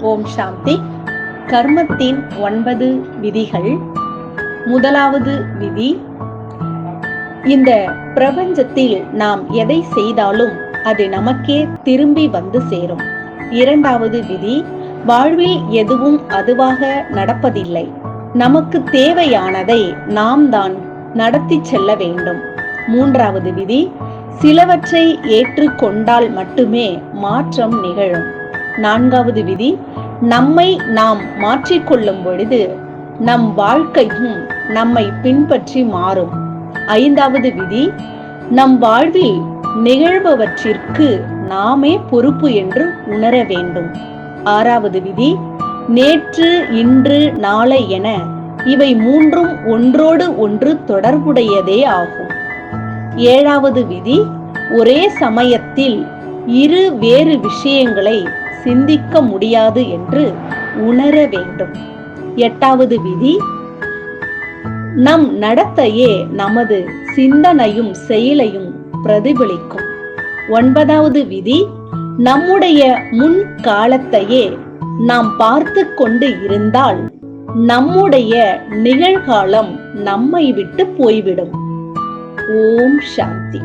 ஓம் சாந்தி. கர்மத்தின் ஒன்பது விதிகள். முதலாவது விதி இந்த பிரபஞ்சத்தில் நாம் எதை செய்தாலும் அது நமக்கே திரும்பி வந்து சேரும். இரண்டாவது விதி வாழ்வில் எதுவும் அதுவாக நடப்பதில்லை. நமக்கு தேவையானதை நாம் தான் நடத்தி செல்ல வேண்டும். மூன்றாவது விதி சிலவற்றை ஏற்றுக்கொண்டால் மட்டுமே மாற்றம் நிகழும். நான்காவது விதி நம்மை நாம் மாற்றிக்கொள்ளும் பொழுது நம் வாழ்க்கையும் நம்மை பின்பற்றி மாறும். ஐந்தாவது விதி நம் வாழ்வில் நிகழ்பவற்றிற்கு நாமே பொறுப்பு என்று உணர வேண்டும். ஆறாவது விதி நேற்று இன்று நாளை என இவை மூன்றும் ஒன்றோடு ஒன்று தொடர்புடையதே ஆகும். ஏழாவது விதி ஒரே சமயத்தில் இரு வேறு விஷயங்களை சிந்திக்க முடியாது என்று உணர வேண்டும். எட்டாவது விதி நம் நடத்தையே நமது சிந்தனையும் செயலையும் பிரதிபலிக்கும். ஒன்பதாவது விதி நம்முடைய முன் காலத்தையே நாம் பார்த்து கொண்டு இருந்தால் நம்முடைய நிகழ்காலம் நம்மை விட்டு போய்விடும். ஓம் சாந்தி.